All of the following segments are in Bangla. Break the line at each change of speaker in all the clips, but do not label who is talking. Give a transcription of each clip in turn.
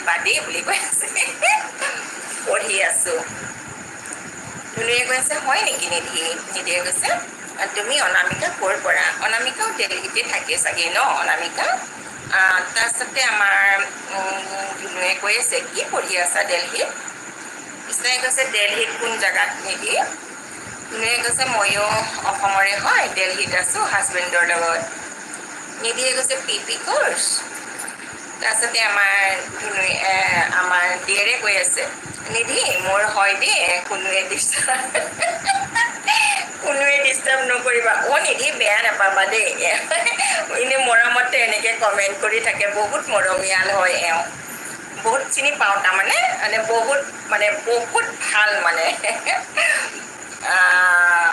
বাৰ্থডে বুলি কৈ আছে। পঢ়ি আছোঁ। ধুনুৱে কৈ আছে, হয় নেকি নিধি? নিধিয়ে কৈছে তুমি অনামিকা ক'ৰ পৰা? অনামিকাও দেলহিতে থাকে চাগে ন, অনামিকা? তাৰপিছতে আমাৰ ধুনুৱে কৈ আছে, কি পঢ়ি আছা দেলহিত? কৃষ্ণই কৈছে, দেলহিত কোন জেগাত নিধি? ধুনুৱে কৈছে, ময়ো অসমৰে হয়, দেলহিত আছোঁ, হাজবেণ্ডৰ লগত। নিধিয়ে কৈছে, পি পি কৰ্চ? তাৰপিছতে আমাৰ আমাৰ দিয়েৰে কৈ আছে নিধি মোৰ হয় দেই কোনোৱে ডিষ্টাৰ্ব কোনোৱে ডিষ্টাৰ্ব নকৰিবা। অ' নিধি, বেয়া নাপাবা দেই। এনেই মৰমতে এনেকৈ কমেণ্ট কৰি থাকে, বহুত মৰমীয়াল হয় এওঁ। বহুত চিনি পাওঁ তাৰমানে মানে বহুত মানে বহুত ভালো মানে আহ,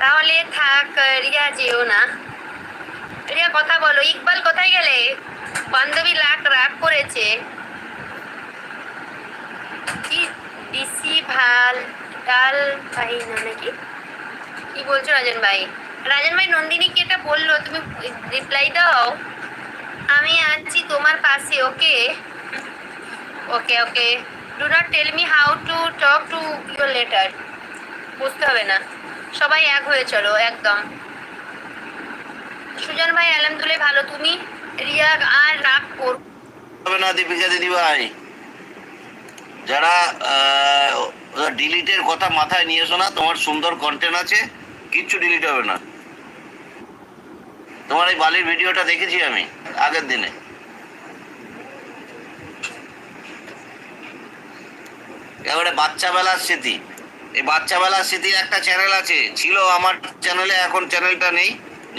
তাহলে থাক রিয়া যেও না। রিয়া কথা বলো। ইকবাল কোথায় গেলে? বান্ধবী লাখ রাগ করেছে। কি ডিসি ভালো ডাল ভাই না নাকি? কি বলছো রাজন ভাই? রাজন ভাই নন্দিনীকে এটা বলল? তুমি রিপ্লাই দাও। আমি আছি তোমার পাশে, okay? Okay okay. Do not tell me how to talk to your letter বুঝতে হবে না। সবাই এক হয়ে চলো, একদম। সুজন ভাই, আলহামদুলিল্লাহ ভালো। তুমি? রিয়া আর রাগ
হবে না, দীপিকা দিদি ভাই। যারা ডিলিটের কথা মাথায় নিয়ে এসো না, তোমার সুন্দর কন্টেন্ট আছে, কিচ্ছু ডিলিট হবে না। তোমার এই বালির ভিডিওটা দেখেছি আমি, আগের দিনে। এবারে বাচ্চাবেলার স্মৃতি। এই বাচ্চাবেলার স্মৃতির একটা চ্যানেল আছে, ছিল আমার চ্যানেলে এখন চ্যানেলটা নেই।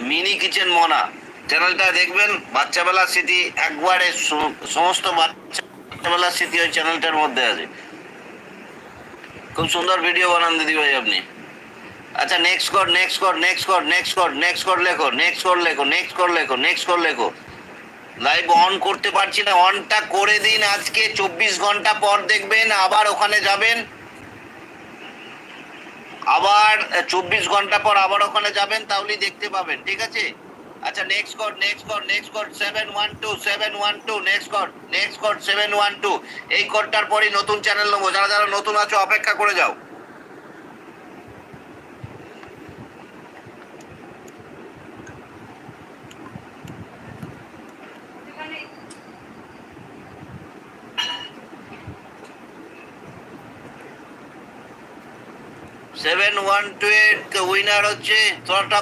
মিনি কিচেন মনা। চ্যানেলটা দেখবেন বাচ্চাবেলার স্মৃতি একবারে সম- সমস্ত বাচ্চাবেলার স্মৃতি ওই চ্যানেলটার মধ্যে আছে। খুব সুন্দর ভিডিও বানান দিদি ভাই আপনি। আচ্ছা নেক্সট কর নেক্সট কর নেক্সট কর নেক্সট কর নেক্সট কর লেখো নেক্সট কর লেখো নেক্সট কর লেখো নেক্সট কর লেখো। লাইভ অন করতে পারছি না অনটা করে দিন আজকে, চব্বিশ ঘণ্টা পর দেখবেন, আবার ওখানে যাবেন। আবার চব্বিশ ঘণ্টা পর আবার ওখানে যাবেন, তাহলেই দেখতে পাবেন, ঠিক আছে? আচ্ছা নেক্সট কর নেক্সট কর নেক্সট কর seven one two seven one two next কর নেক্সট কর সেভেন ওয়ান টু এই কোডটার পরই নতুন চ্যানেল নেব, যারা যারা নতুন আছো, অপেক্ষা করে যাও seven one two eight winner হচ্ছে তোরটা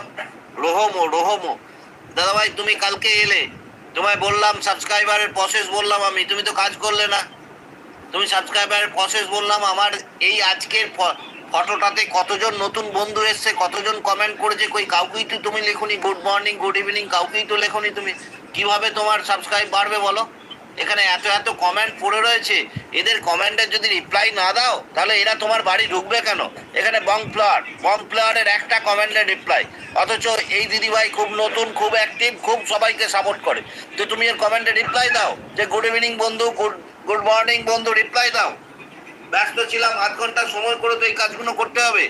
রোহমো রোহমো। দাদা ভাই তুমি কালকে এলে, তোমায় বললাম সাবস্ক্রাইবারের প্রসেস বললাম আমি, তুমি তো কাজ করলে না। তুমি সাবস্ক্রাইবারের প্রসেস বললাম, আমার এই আজকের ফটোটাতে কতজন নতুন বন্ধু এসছে, কতজন কমেন্ট করেছে, কই কাউকেই তো তুমি লেখুনি গুড মর্নিং গুড ইভিনিং কাউকেই তো লেখুনি তুমি। কীভাবে তোমার সাবস্ক্রাইব বাড়বে বলো? এখানে এত এত কমেন্ট পড়ে রয়েছে। এদের কমেন্টের যদি রিপ্লাই না দাও, তাহলে এরা তোমার বাড়ি ঢুকবে কেন? এখানে বং প্লেয়ার বং প্লেয়ারের একটা কমেন্টের রিপ্লাই অথচ এই দিদিভাই খুব নতুন, খুব অ্যাক্টিভ খুব সবাইকে সাপোর্ট করে। তো তুমি এর কমেন্টে রিপ্লাই দাও। যে গুড ইভিনিং বন্ধু গুড গুড মর্নিং বন্ধু রিপ্লাই দাও। ব্যস্ত ছিলাম, আধ ঘণ্টা সময় করে তো এই কাজগুলো করতে হবে।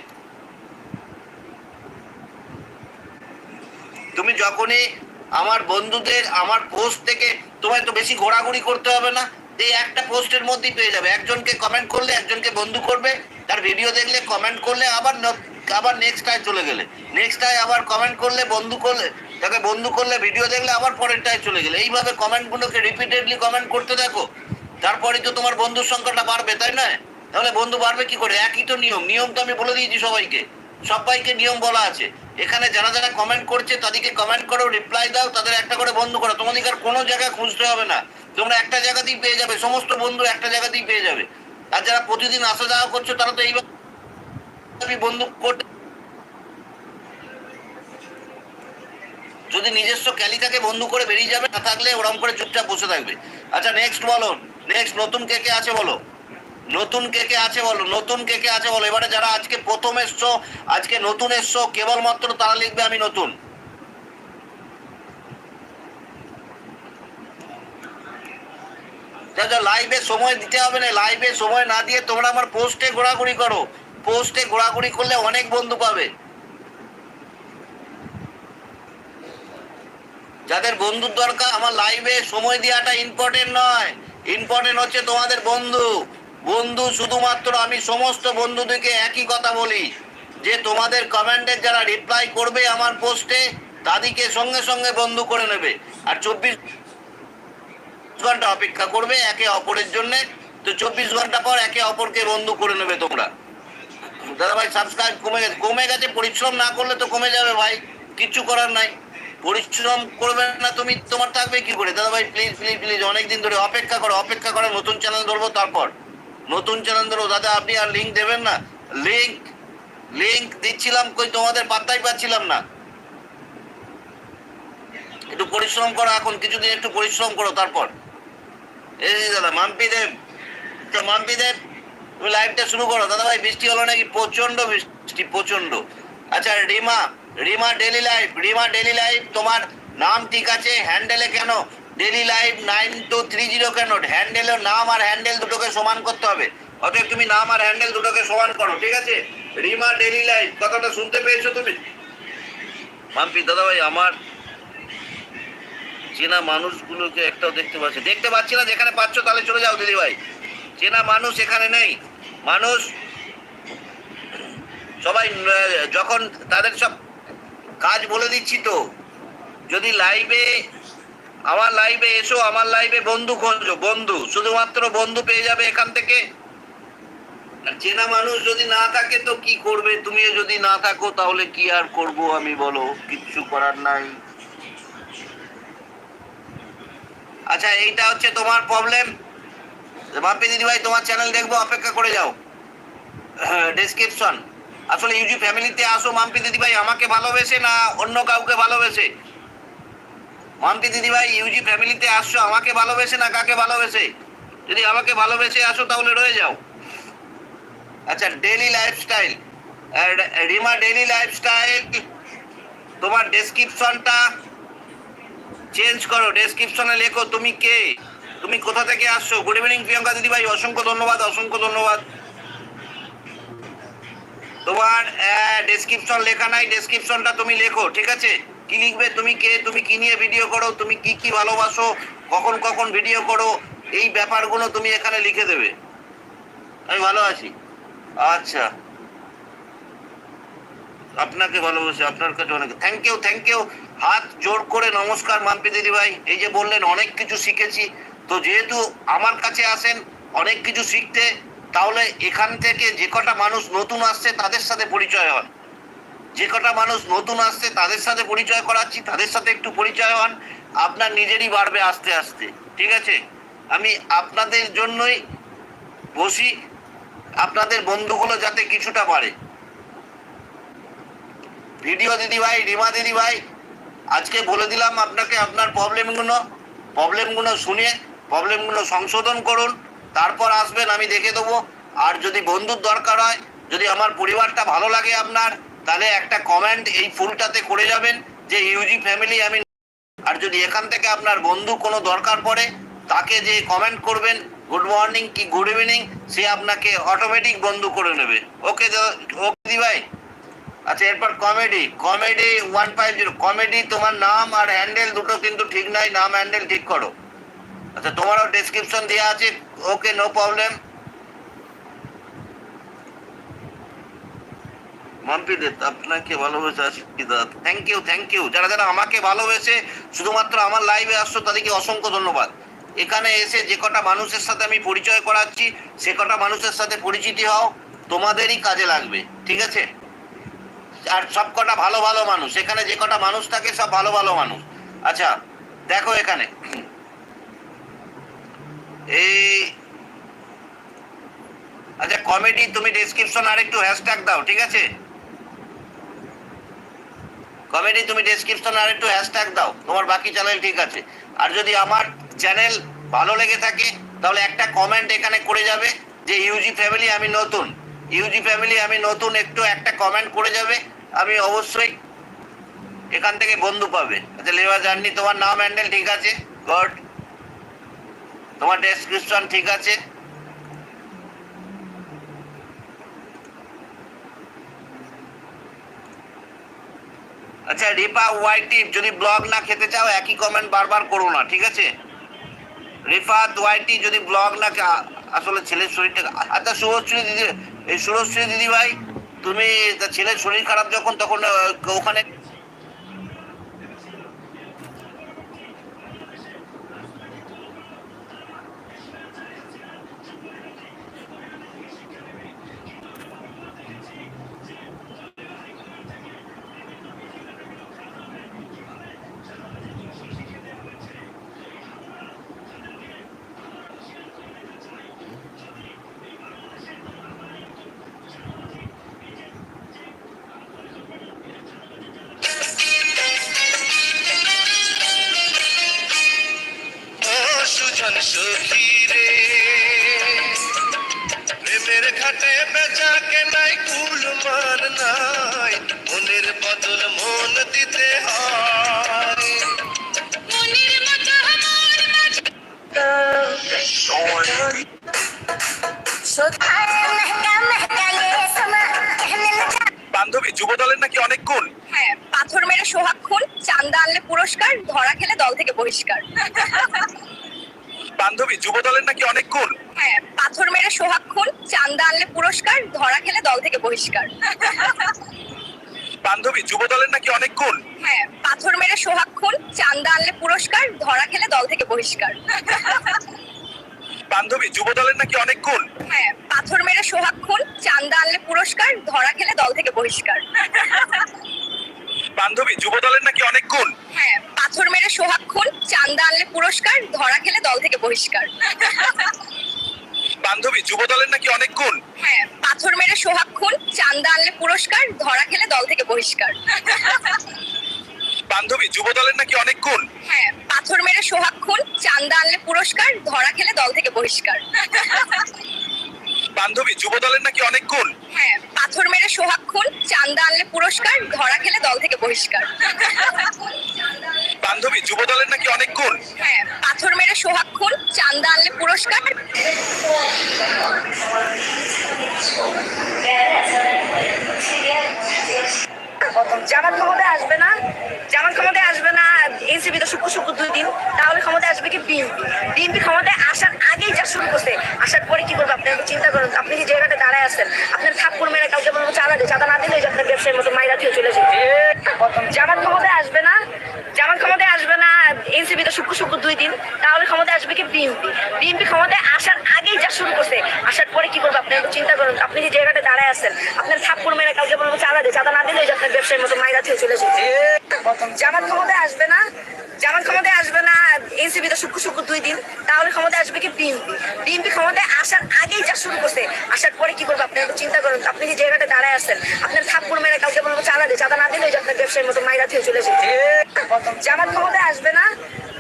তুমি যখনই আমার বন্ধুদের, আমার পোস্ট থেকে তোমায় তো বেশি ঘোরাঘুরি করতে হবে না। এই একটা পোস্টের মধ্যেই পেয়ে যাবে। একজনকে কমেন্ট করলে, একজনকে বন্ধু করবে। তার ভিডিও দেখলে কমেন্ট করলে আবার আবার নেক্সট টাই চলে গেলে। নেক্সট টাই আবার কমেন্ট করলে, বন্ধু করলে, তাকে বন্ধু করলে ভিডিও দেখলে আবার পরের টাই চলে গেলে। এইভাবে কমেন্টগুলোকে রিপিটেডলি কমেন্ট করতে দেখো। তারপরে তো তোমার বন্ধুর সংখ্যাটা বাড়বে, তাই না তাহলে বন্ধু বাড়বে কি করে? একই তো নিয়ম। নিয়ম তো আমি বলে দিয়েছি সবাইকে। সবাইকে নিয়ম বলা আছে। এখানে যারা যারা কমেন্ট করছে, তাদেরকে কমেন্ট করো রিপ্লাই দাও, তাদের একটা করে বন্ধু করো। তোমাদেরকে আর কোনো জায়গায় খুঁজতে হবে না। তোমরা একটা জায়গাতেই পেয়ে যাবে, সমস্ত বন্ধু একটা জায়গাতেই পেয়ে যাবে। আর যারা প্রতিদিন আসা যাওয়া করছ, তারা তো এইভাবে বন্ধু করতে যদি নিজস্ব ক্যালিটাকে বন্ধু করে বেরিয়ে যাবে, না থাকলে ওরম করে চুপচাপ বসে থাকবে। আচ্ছা নেক্সট বলো। নেক্সট নতুন কে কে আছে বলো? নতুন কে কে আছে বলো, নতুন কে কে আছে বলো। এবারে যারা আজকে প্রথম এসছো, আজকে নতুন এসছো, কেবলমাত্র তারা লিখবে আমি নতুন। লাইভে সময় দিতে হবে না লাইভে সময় না দিয়ে তোমরা আমার পোস্টে ঘোরাঘুরি করো। পোস্টে ঘোরাঘুরি করলে অনেক বন্ধু পাবে। যাদের বন্ধুর দরকার, আমার লাইভে সময় দেওয়াটা ইম্পর্টেন্ট নয়। ইম্পর্টেন্ট হচ্ছে তোমাদের বন্ধু। বন্ধু, শুধুমাত্র আমি সমস্ত বন্ধুদেরকে একই কথা বলি, যে তোমাদের কমেন্টের যারা রিপ্লাই করবে আমার পোস্টে তাদেরকে সঙ্গে সঙ্গে বন্ধু করে নেবে। আর চব্বিশ ঘণ্টা অপেক্ষা করবে একে অপরের জন্য, তো চব্বিশ ঘণ্টা পর একে অপরকে বন্ধু করে নেবে তোমরা। দাদা ভাই সাবস্ক্রাইব কমে গেছে। কমে গেছে, পরিশ্রম না করলে তো কমে যাবে ভাই, কিচ্ছু করার নাই। পরিশ্রম করবে না তুমি, তোমার থাকবে কি করে? দাদা ভাই প্লিজ প্লিজ প্লিজ অনেকদিন ধরে অপেক্ষা করো অপেক্ষা করো নতুন চ্যানেল ধরবো তারপর। নতুন চ্যানেল ধরো, দাদা আপনি আর লিঙ্ক দেবেন না। লিঙ্ক লিঙ্ক দিচ্ছিলাম কই তোমাদের, পাত্তাই পাচ্ছিলাম না। একটু পরিশ্রম করো এখন, কিছুদিন একটু পরিশ্রম করো তারপর। এই দাদা, মাম্পি দেব। মাম্পি দেব, তুমি লাইভটা শুরু করো। দাদা ভাই, বৃষ্টি হলো নাকি? প্রচণ্ড বৃষ্টি প্রচণ্ড আচ্ছা Rima Rima daily live Rima daily live তোমার নাম ঠিক আছে হ্যান্ডেলে কেন? Daily live nine two three zero কেন হ্যান্ডেলের নাম আর হ্যান্ডেল দুটোকে সমান করতে হবে। অতএব তুমি নাম আর হ্যান্ডেল দুটোকে সমান করো, ঠিক আছে? রিমা ডেলি লাইভ কথাটা শুনতে পেয়েছ তুমি? মাম্পি দাদা ভাই আমার চেনা মানুষগুলোকে একটাও দেখতে পাচ্ছি দেখতে পাচ্ছি না, যেখানে পাচ্ছ তাহলে চলে যাও, দিদি ভাই। চেনা মানুষ এখানে নেই। মানুষ সবাই যখন তাদের সব কাজ বলে দিচ্ছি তো, যদি লাইভে আমার লাইভে এসো, আমার লাইভে বন্ধু খোঁজো, বন্ধু। শুধুমাত্র বন্ধু পেয়ে যাবে এখান থেকে। আর চেনা মানুষ যদি না থাকে তো কি করবে? তুমিও যদি না থাকো, তাহলে কি আর করব আমি বলো? কিচ্ছু করার নাই। আচ্ছা এইটা হচ্ছে তোমার প্রবলেম বাপি দিদি ভাই তোমার চ্যানেল দেখব, অপেক্ষা করে যাও। ডেসক্রিপশন আসলে ইউজি ফ্যামিলিতে আসো, মাম্পি দিদি ভাই আমাকে ভালোবেসে না অন্য কাউকে ভালোবেসে? মাম্পি দিদি ভাই ইউজি ফ্যামিলিতে আসছো, আমাকে ভালোবেসে না কাকে ভালোবেসে? যদি আমাকে ভালোবেসে আসো তাহলে রয়ে যাও। আচ্ছা daily lifestyle Rima daily lifestyle তোমার ডেসক্রিপশনটা চেঞ্জ করো। ডেসক্রিপশনে লেখো, তুমি কে? তুমি কোথা থেকে আসছো? গুড ইভিনিং প্রিয়াঙ্কা দিদি ভাই অসংখ্য ধন্যবাদ অসংখ্য ধন্যবাদ। তোমার ডেসক্রিপশন লেখা নাই ডেসক্রিপশনটা তুমি লেখো, ঠিক আছে? কি লিখবে, তুমি কে, তুমি কি নিয়ে ভিডিও করো, তুমি কি কি ভালোবাসো, কখন কখন ভিডিও করো, এই ব্যাপারগুলো তুমি এখানে লিখে দেবে। আমি ভালো আছি। আচ্ছা। আপনাকে ভালোবাসি, আপনার কাছে অনেক থ্যাংক ইউ থ্যাংক ইউ হাত জোর করে নমস্কার মাম্পি দিদি ভাই এই যে বললেন, অনেক কিছু শিখেছি। তো যেহেতু আমার কাছে আসেন, অনেক কিছু শিখতে, তাহলে এখান থেকে যে কটা মানুষ নতুন আসছে, তাদের সাথে পরিচয় হন যে কটা মানুষ নতুন আসছে, তাদের সাথে পরিচয় করাচ্ছি, তাদের সাথে একটু পরিচয় হন। আপনার নিজেরই বাড়বে আস্তে আস্তে, ঠিক আছে? আমি আপনাদের জন্যই বসি, আপনাদের বন্ধুগুলো যাতে কিছুটা পারে। ভিডিও দিদি ভাই রিমা দিদি ভাই আজকে বলে দিলাম আপনাকে আপনার প্রবলেমগুলো প্রবলেমগুলো শুনে প্রবলেমগুলো সংশোধন করুন, তারপর আসবেন, আমি দেখে দেবো। আর যদি বন্ধুর দরকার হয়, যদি আমার পরিবারটা ভালো লাগে আপনার তাহলে একটা কমেন্ট এই ফুলটাতে করে যাবেন যে ইউজি ফ্যামিলি আমি আর যদি এখান থেকে আপনার বন্ধু কোনো দরকার পড়ে, তাকে যে কমেন্ট করবেন গুড মর্নিং কি গুড ইভিনিং সে আপনাকে অটোমেটিক বন্ধু করে নেবে। ওকে ওকে দি ভাই। আচ্ছা এরপর comedy comedy one five zero comedy তোমার নাম আর হ্যান্ডেল দুটো কিন্তু ঠিক নাই, নাম হ্যান্ডেল ঠিক করো। আচ্ছা তোমারও ডেসক্রিপশন দেওয়া আছে, ওকে নো প্রবলেম মাম্পি আপনাকে ভালোবেসে দাদা থ্যাংক ইউ থ্যাংক ইউ যারা যারা আমাকে ভালোবেসে শুধুমাত্র আমার লাইভে আসছো, তাদেরকে অসংখ্য ধন্যবাদ। এখানে এসে যে কটা মানুষের সাথে আমি পরিচয় করাচ্ছি, সে কটা মানুষের সাথে পরিচিতি হও, তোমাদেরই কাজে লাগবে, ঠিক আছে? আর সব কটা ভালো ভালো মানুষ, এখানে যে কটা মানুষ থাকে, সব ভালো ভালো মানুষ। আচ্ছা দেখো এখানে। এই আচ্ছা কমেডি তুমি ডেসক্রিপশন আর একটু হ্যাশট্যাগ দাও, ঠিক আছে? কমেডি তুমি ডেসক্রিপশন আর একটু হ্যাশট্যাগ দাও, তোমার বাকি চ্যানেল ঠিক আছে। আর যদি আমার চ্যানেল ভালো লেগে থাকে, তাহলে একটা কমেন্ট এখানে করে যাবে যে ইউজি ফ্যামিলি আমি নতুন। ইউজি ফ্যামিলি আমি নতুন, একটু একটা কমেন্ট করে যাবে, আমি অবশ্যই এখান থেকে বন্ধু পাবে। আচ্ছা লেবার জার্নি তোমার নাম হ্যান্ডেল ঠিক আছে? গড তোমার ডেসক্রিপশন ঠিক আছে? আচ্ছা রিপা ওয়াইটি যদি ব্লগ না খেতে চাও, একই কমেন্ট বারবার করো না, ঠিক আছে? রিফাত ওয়াইটি যদি ব্লগ না আসলে ছেলের শরীরটা আচ্ছা শুভশ্রী দিদি, এই শুভশ্রী দিদি ভাই তুমি ছেলের শরীর খারাপ যখন, তখন ওখানে
ধরা খেলে দল থেকে বহিষ্কার।
বান্ধবী যুব দলের নাকি অনেক গুণ
হ্যাঁ পাথর মেরে সোহাগ খুন চান্দা আনলে পুরস্কার ধরা খেলে দল থেকে বহিষ্কার।
বান্ধবী যুব দলের নাকি অনেক গুণ
হ্যাঁ পাথর মেরে সোহাগ খুন চান্দা আনলে পুরস্কার ধরা খেলে দল থেকে বহিষ্কার।
বান্ধবী যুব দলের নাকি অনেক গুণ
হ্যাঁ পাথর মেরে সোহাগ খুন চান্দা আনলে পুরস্কার ধরা খেলে দল থেকে বহিষ্কার।
বান্ধবী যুব দলের নাকি অনেক গুণ?
হ্যাঁ পাথর মেরে সোহাগ খুন চান্দা আনলে পুরস্কার ধরা খেলে দল থেকে বহিষ্কার।
বান্ধবী যুব দলের নাকি অনেক গুণ?
হ্যাঁ পাথর মেরে সোহাগ খুন চান্দা আনলে পুরস্কার ধরা খেলে দল থেকে বহিষ্কার।
বান্ধবী যুব দলের নাকি অনেক গুণ?
হ্যাঁ পাথর মেরে সোহাগ খুন চান্দা আনলে পুরস্কার ধরা খেলে দল থেকে বহিষ্কার।
বান্ধবী যুব দলের নাকি অনেক গুণ?
হ্যাঁ পাথর মেরে সোহাগ খুন চান্দা আনলে পুরস্কার ধরা খেলে দল থেকে বহিষ্কার।
বান্ধবী যুব দলের নাকি অনেক গুণ
হ্যাঁ পাথর মেরে সোহাগ খুন চান্দা আনলে পুরস্কার। জামাত ক্ষমতায় আসবে না জামাত ক্ষমতায় আসবে না এনসিপি তো শুক্র শুক্র দুই দিন তাহলে ক্ষমতায় আসবে কি বিএনপি? বিএনপি ক্ষমতায় আসার যা শুরু করছে আসার পরে কি করব আপনি চিন্তা করুন আপনি যে জায়গাটা দাঁড়ায় আছেন আপনার থাপ্পড় মেরে কাউকে বলব চাঁদা দিয়ে চাঁদা না দিলে আপনার ব্যবসায়ের মতো মাইরা দিয়ে চলে যাবে জামান ক্ষমতায় আসবে না জামান ক্ষমতায় আসবে না এনসিপি তো শুক্র শুক্র দুই দিন, তাহলে ক্ষমতায় আসবে কি বিএনপি? বিএনপি ক্ষমতায় আসার আগেই যা শুরু করছে, আসার পরে কি করবে আপনি? চিন্তা করুন, আপনি যে জায়গাটা দাঁড়ায় আছেন, আপনার থাপ্পড় মেরে কাউকে বলব চাঁদা দিয়ে চাঁদা না দিলে আপনার ব্যবসায়ীর মতো মাইরা দিয়ে চলে যাবে। জামাত ক্ষমতায় আসবে না, জামাত ক্ষমতায় আসবে না এনসিপি তো শুক্র শুক্র দুই দিন, তাহলে ক্ষমতায় আসবে কি বিএনপি? বিএনপি ক্ষমতায় আসার আগেই যা শুরু করছে, আসার পরে কি করবে আপনি? চিন্তা করুন, আপনি যে জায়গাটা দাঁড়ায় আছেন, আপনার থাপ্পড় মেরে কালকে বলব চাঁদা দিয়ে চাঁদা না দিলে আপনার ব্যবসায়ীর মতো মাইরা দিয়ে চলে যাবে। জামাত ক্ষমতায় আসবে না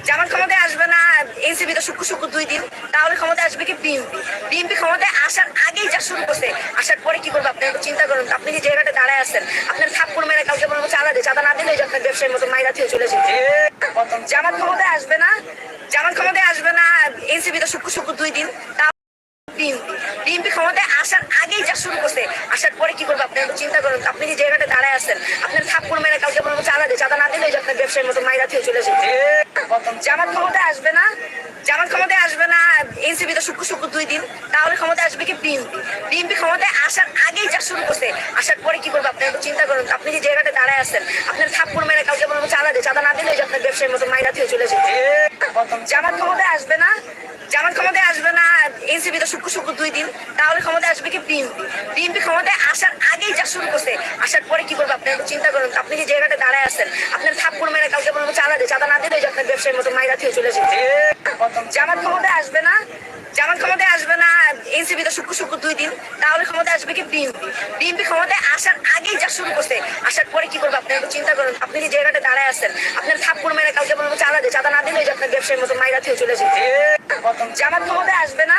জামাত ক্ষমতায় আসবে না এনসিপি তো শুক্র শুক্র দুই দিন, তাহলে ক্ষমতায় আসবে কি বিএনপি বিএনপি ক্ষমতায় আসার আগেই যা শুরু করছে, আসার পরে কি করবে আপনি? চিন্তা করুন, আপনি যে জায়গাটা দাঁড়ায় আছেন, আপনার থাপ্পড় মেরে কাউকে বলব চাঁদা দিয়ে চাঁদা না দিলে যে আপনার ব্যবসায়ীর মতো মাইরা দিয়ে চলে যাবে। জামাত ক্ষমতায় আসবে না জামাত ক্ষমতায় আসবে না এনসিপি তো শুক্র শুক্র দুই দিন, তাহলে বিএনপি বিএনপি ক্ষমতায় আসার আগেই যা শুরু করছে, আসার পরে কি করবে আপনি? চিন্তা করুন, আপনি যে জায়গাটা দাঁড়ায় আছেন, আপনার থাপ্পড় মেরে কাউকে বলব চাঁদা দিয়ে চাঁদা না দিলে যে আপনার ব্যবসায়ীর মতো মাইরা দিয়ে চলে যাবে জামাত ক্ষমতায় আসবে না, জামাত ক্ষমতায় আসবে না এনসিপি তো শুক্র শুক্র দুই দিন, তাহলে ক্ষমতায় আসবে কি বিএনপি? বিএনপি ক্ষমতায় আসার আগেই যা শুরু করছে, আসার পরে কি করবে আপনি? চিন্তা করুন, আপনি যে জায়গাটা দাঁড়ায় আছেন, আপনার থাপ্পড় মেরে কাউকে বলব চাঁদা দিয়ে চাঁদা না দিলে যে আপনার ব্যবসায়ীর মতো মাইরা থেকে চলে যাবে জামাত ক্ষমতায় আসবে না, জামাত ক্ষমতায় আসবে না এনসিপি তো শুক্র দুই দিন, তাহলে ক্ষমতায় আসবে কি বিএনপি বিএনপি ক্ষমতায় আসার আগেই যা শুরু করছে, আসার পরে কি করবে আপনি? চিন্তা করুন আপনি যে জায়গাটা দাঁড়ায় আছেন? আপনার থাপ্পড় মেরে কাউকে বলব চাঁদা দিয়ে চাঁদা না দিলে আপনার ব্যবসায়ীর মতো মাইরা দিয়ে চলে যাবে। জামাত ক্ষমতায় আসবে না, জামাত ক্ষমতায় আসবে না এনসিপি তো শুক্র শুক্র দুই দিন, তাহলে ক্ষমতায় আসবে কি বিএনপি বিএনপি ক্ষমতায় আসার আগেই যা শুরু করছে, আসার পরে কি করবে আপনি? চিন্তা করুন, আপনি যে জায়গাটা দাঁড়ায় আছেন? আপনার থাপ্পড় মেরে কাউকে বলব চাঁদা দিয়ে চাঁদা না দিলে আপনার ব্যবসায়ীর মতো মাইরা থেকে চলে যাবে জামাত ক্ষমতায় আসবে না,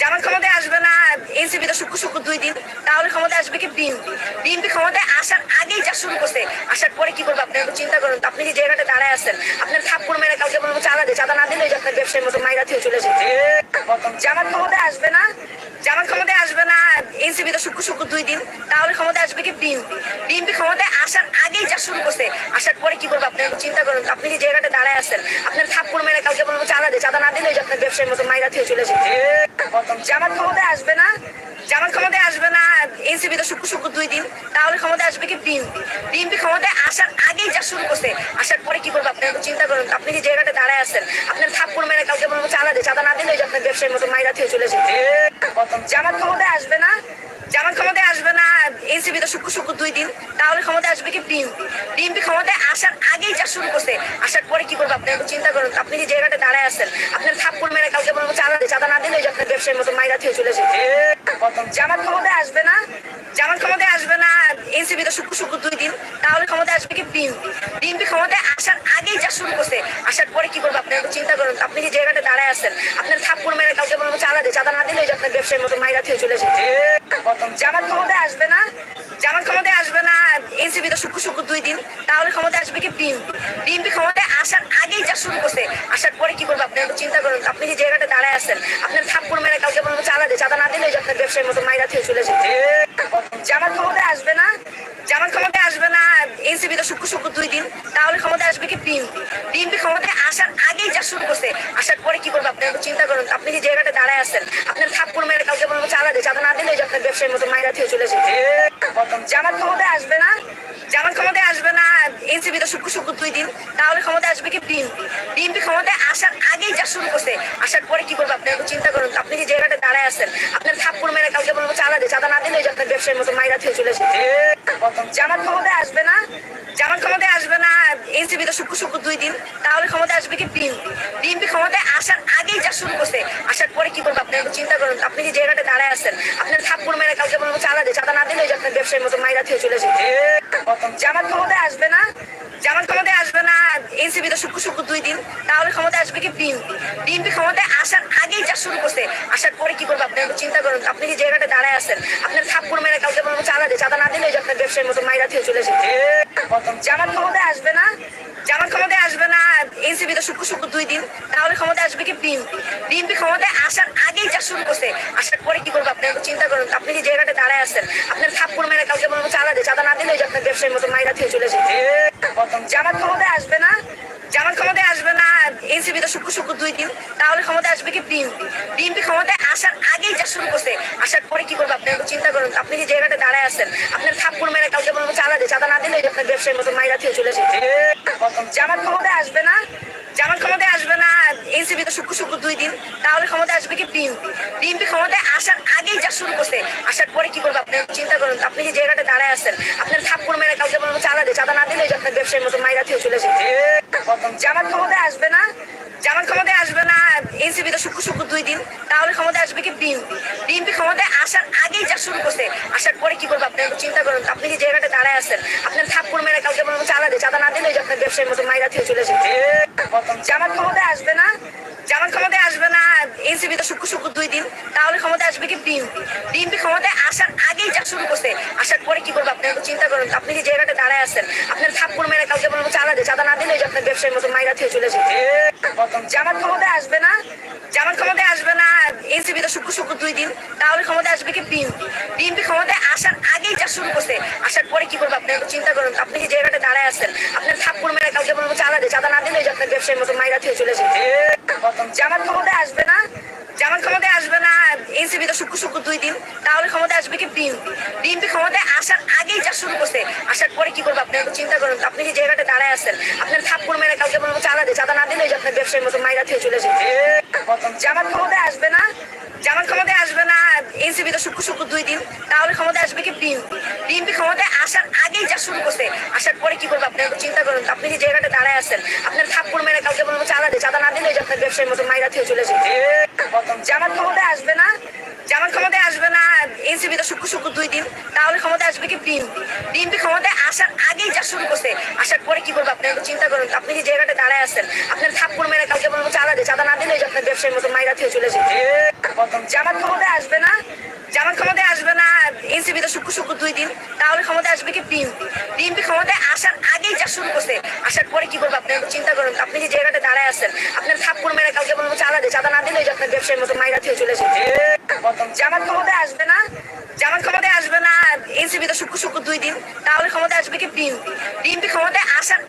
জামাত ক্ষমতায় আসবে না, এনসিপি তো শুক্র শুক্র দুই দিন, তাহলে ক্ষমতায় আসবে কি বিএনপি? বিএনপি ক্ষমতায় আসার আগেই যা শুরু করছে। আসার পরে কি করবে? আপনি চিন্তা করুন। আপনি যে জায়গাটা দাঁড়ায় আছেন, আপনার থাপ্পড় মেরে কাউকে বলব চাঁদা দিয়ে চাঁদা না দিলে যে আপনার ব্যবসায়ীর মতো মাইরা চলে যাবে জামাত ক্ষমতায় আসবে না, জামাত ক্ষমতায় আসবে না, এনসিপি তো শুক্র শুক্র দুই দিন, তাহলে ক্ষমতায় আসবে কি বিএনপি? বিএনপি ক্ষমতায় আসার আগেই যা শুরু করছে। আসার পরে কি করবে? আপনি চিন্তা করুন। আপনি যে জায়গাটা দাঁড়ায় আছেন, আপনার থাপ্পড় মেরে কাউকে বলব চাঁদা দে চাঁদা না দিলে আপনার ব্যবসায়ীর মতো মাইরা থেকে চলে যাবে জামাত ক্ষমতায় আসবে না, জামাত ক্ষমতায় আসবে না, এনসিপি তো শুক্র শুক্র দুই দিন, তাহলে ক্ষমতায় আসবে কি বিএনপি? বিএনপি ক্ষমতায় আসার আগেই যা শুরু করছে আসার পরে কি করব আপনি চিন্তা করুন। আপনি যে জায়গাটা দাঁড়ায় আছেন আপনার থাপ্পড় মেরে কালকে বলব চাঁদা দিয়ে চাঁদা না দিলে আপনার ব্যবসায়ীর মতো মাইরা থেকে চলে যাবে। জামাত ক্ষমতায় আসবে না জামাত ক্ষমতায় আসবে না, এনসিপি তো শুক্র শুক্র দুই দিন, তাহলে ক্ষমতায় আসবে কি বিএনপি? বিএনপি ক্ষমতায় আসার আগেই যা শুরু করছে, আসার পরে কি করবে আপনি? চিন্তা করুন, আপনি যে জায়গাটা দাঁড়ায় আছেন, আপনার থাপ্পড় মেরে কাউকে বলব চাঁদা দে চাঁদা না দিলে ওই আপনার ব্যবসায়ীর মতো মাইরা থেকে চলে যাবে জামাত ক্ষমতায় আসবে না, জামাত ক্ষমতায় আসবে না, এনসিপি তো শুক্র শুক্র দুই দিন, তাহলে ক্ষমতায় আসবে কি বিএনপি? বিএনপি ক্ষমতায় আসার আগেই যা শুরু করছে, আসার পরে কি করবে আপনি? চিন্তা করুন, আপনি যে জায়গাটা দাঁড়ায় আছেন, আপনার থাপ্পড় মেরে কালকে বলব চাঁদা দে চাঁদা না দিলে ওই আপনার ব্যবসায়ীর মতো মাইরা থেকে চলে জামাত ক্ষমতায় আসবে না, জামাত ক্ষমতায় আসবে না, এনসিপি তো দুই দিন, তাহলে ক্ষমতায় আসবে কি বিএনপি? বিএনপি ক্ষমতায় আসার আগেই যা শুরু করছে, আসার পরে কি করবে আপনি? চিন্তা করুন, আপনি যে জায়গাটা দাঁড়ায় আছেন, আপনার থাপ্পড় মেরে বলব চাঁদা দে চাঁদা না দিলে আপনার ব্যবসায়ীর মতো মাইরা থেকে চলে যাবে জামাত ক্ষমতায় আসবে না, জামাত ক্ষমতায় আসবে না, এনসিপি তো দুই দিন, তাহলে ক্ষমতায় আসবে কি বিএনপি? ক্ষমতায় আসার আগেই যা শুরু করছে, আসার পরে কি করবে আপনি? চিন্তা করুন, আপনি যে জায়গাটা দাঁড়ায় আছেন, আপনার মেরে কাউকে বলব চাঁদা দে চাঁদা না দিলে ওই যে আপনার ব্যবসায়ীর মতো মাইরা থেকে চলে যাবে জামাত ক্ষমতায় আসবে না? জামাত ক্ষমতায় আসবে না, এনসিপি তো শুক্র শুক্র দুই দিন, তাহলে ক্ষমতায় আসবে কি বিএনপি? বিএনপি ক্ষমতায় আসার আগেই যা শুরু করছে, আসার পরে কি করবে আপনি চিন্তা করুন আপনি যে জায়গাটা দাঁড়ায় আছেন, আপনার থাপ্পড় মেরে কাউকে বলব চাঁদা দে, চাঁদা না দিলে ওই আপনার ব্যবসায়ীর মতো মাইরা থেকে চলে যাবে জামাত ক্ষমতায় আসবে না, জামাত ক্ষমতায় আসবে না, এনসিপি তো শুক্র শুক্র দুই দিন, তাহলে ক্ষমতায় আসবে কি বিএনপি? বিএনপি ক্ষমতায় আসার আগেই যা শুরু করছে, আসার পরে কি করবে আপনি চিন্তা করুন আপনি যে জায়গাটা দাঁড়ায় আছেন, আপনার থাপ্পড় মেরে কাউকে বলব চাঁদা দে, চাঁদা না দিলে ওই আপনার ব্যবসায়ীর মতো মাইরা থেকে চলে যাবে জামাত ক্ষমতায় আসবে না, জামাত ক্ষমতায় আসবে না, এনসিপি তো শুক্র শুক্র দুই দিন, তাহলে ক্ষমতায় আসবে কি বিএনপি? বিএনপি ক্ষমতায় আসার আগেই যা শুরু করছে, আসার পরে কি করব আপনি চিন্তা করুন, আপনি যে জায়গাটা দাঁড়ায় আছেন, আপনার থাপ্পড় মেরে কাউকে বলব চাঁদা দিয়ে চাঁদা না দিলে আপনার ব্যবসায়ীর মতো মাইরা থেকে চলে এসেছে। জামাত ক্ষমতায় আসবে না জামাত ক্ষমতায় আসবে না এনসিপি তো শুক্র শুক্র দুই দিন, তাহলে ক্ষমতায় আসবে কি বিএনপি বিএনপি ক্ষমতায় আসার আগেই যা শুরু করছে, আসার পরে কি করবে আপনি? চিন্তা করুন, আপনি যে জায়গাটা দাঁড়ায় আছেন? আপনার থাপ্পড় মেরে কাউকে বলব চাঁদা দে চাঁদা না দিলে আপনার ব্যবসায়ীর মতো মাইরা থেকে চলে যাবে জামাত ক্ষমতায় আসবে না জামাত ক্ষমতায় আসবে না এনসিপি তো শুক্র শুক্র দুই দিন, তাহলে ক্ষমতায় আসবে কি বিএনপি বিএনপি ক্ষমতায় আসার আগেই যা শুরু করছে, আসার পরে কি করবে আপনি? চিন্তা করুন, আপনি যে জায়গাটা দাঁড়ায় আছেন? আপনার থাপ্পড় মেরে কাউকে বলব চাঁদা দে চাঁদা না দিলে আপনার ব্যবসায়ীর মতো মাইরা থেকে চলে যাবে জামাত ক্ষমতায় আসবে না, জামাত ক্ষমতায় আসবে না এনসিপি তো শুক্র শুক্র দুই দিন, তাহলে ক্ষমতায় আসবে কি বিএনপি বিএনপি ক্ষমতায় আসার আগেই যা শুরু করছে, আসার পরে কি করব আপনি? চিন্তা করুন, আপনি যে জায়গাটা দাঁড়ায় আছেন, আপনার থাপ্পড় মেরে কাউকে বলব, চাঁদা দে, চাঁদা না দিলে আপনার ব্যবসায়ীর মতো মাইরাতেও চলে যাবে জামাত ক্ষমতায় আসবে না জামাত ক্ষমতায় আসবে না, এনসিপি তো শুক্র শুক্র দুই দিন, তাহলে ক্ষমতায় আসবে কি বিএনপি? বিএনপি ক্ষমতায় আসার আগেই যা শুরু করছে, আসার পরে কি করব আপনি? চিন্তা করুন, আপনি যে জায়গাটা দাঁড়ায় আছেন, আপনার ঠাকুর মেরে কালকে মনে চাঁদা দে, চাঁদা না দিলে আপনার ব্যবসায়ীর মতো মাইরা থেকে চলে যাবে জামাত ক্ষমতায় আসবে না, জামাত ক্ষমতায় আসবে না, এনসিপি তো শুক্র শুক্র দুই দিন তাহলে ক্ষমতায় আসবে কি বিএনপি বিএনপি ক্ষমতায় আসার আগেই যা শুরু করছে, আসার পরে কি করবে আপনি? একটু চিন্তা করুন, আপনি যে জায়গাটা দাঁড়ায় আছেন, আপনার থাপ্পড় মেরে কাউকে বলব চাঁদা দে, চাঁদা না দিলে যে আপনার ব্যবসায়ীর মতো মাইরা থেকে চলে যাবে জামাত ক্ষমতায় আসবে না, জামাত ক্ষমতায় আসবে না এনসিপি তো শুক্র শুক্র দুই দিন, তাহলে ক্ষমতায় আসবে কি বিএনপি বিএনপি ক্ষমতায় আসার আগেই যা শুরু করছে, আসার পরে কি করবে আপনি? একটু চিন্তা করুন, আপনি যে জায়গাটা দাঁড়ায় আছেন, আপনার থাপ্পড় মেরে কাউকে বলব চাঁদা দে, চাঁদা না দিলে যে আপনার ব্যবসায়ীর মতো মাইরা থেকে চলে যাবে জামাত ক্ষমতায় আসবে না জামাত ক্ষমতায় আসবে না এনসিপি তো শুক্র শুক্র দুই দিন তাহলে ক্ষমতায় আসবে কি বিএনপি বিএনপি ক্ষমতায় আসার আগেই যা শুরু করছে আসার পরে কি করব আপনি? একটু চিন্তা করুন আপনি যে জায়গাটা দাঁড়ায় আছেন আপনার থাপ্পড় মেরে কাউকে বলব চাঁদা দে চাঁদা না দিলে আপনার ব্যবসায়ীর মতো মাইরা থেকে চলে যাবে জামাত ক্ষমতায় আসবে না জামাত ক্ষমতায় আসবে না এনসিপি তো শুক্র শুক্র দুই দিন। তাহলে ক্ষমতায় আসবে কি বিএনপি? বিএনপি ক্ষমতায় আসার আগেই যা শুরু করছে। আসার পরে কি করবে আপনি চিন্তা করেন। আপনি যে জায়গাটা দাঁড়ায় আছেন, আপনার থাপ্পড় মেনে কালকে বলব চাঁদা দিয়ে চাঁদা না দিলে আপনার ব্যবসায়ীর মতো মাইরা থেকে চলে যাবে জামাত ক্ষমতায় আসবে না, জামাত ক্ষমতায় আসবে না। এনসিপি তো শুক্র শুক্র দুই দিন, তাহলে ক্ষমতায় আসবে কি বিএনপি? বিএনপি ক্ষমতায় আসার আগেই যা শুরু করছে, আসার পরে কি করব আপনি? একটু চিন্তা করুন, আপনি যে জায়গাটা দাঁড়ায় আছেন, আপনার থাপ্পড় মেরে কালকে বলব, চাঁদা দিয়ে চাঁদা না দিলে আপনার ব্যবসায়ীর মতো মাইরাতিও চলে যাবে। জামাত ক্ষমতায় আসবে না জামাত ক্ষমতায় আসবে না, এনসিপি তো শুক্র শুক্র দুই দিন, তাহলে ক্ষমতায় আসবে কি বিএনপি? বিএনপি ক্ষমতায় আসার আগেই যা শুরু করছে, আসার পরে কি করব আপনি? চিন্তা করুন, আপনি যে জায়গাটা দাঁড়ায় আছেন, আপনার থাপ্পড় মেরে কালকে বলব চাঁদা দে, চাঁদা না দিলে ওই যে আপনার ব্যবসায়ের মতো মাইরা থেকে চলে এসেছে জামাত ক্ষমতায় আসবে না, জামাত ক্ষমতায় আসবে না, এনসিপি তো শুক্র শুক্র দুই দিন, তাহলে ক্ষমতায় আসবে কি বিএনপি? বিএনপি ক্ষমতায় আসার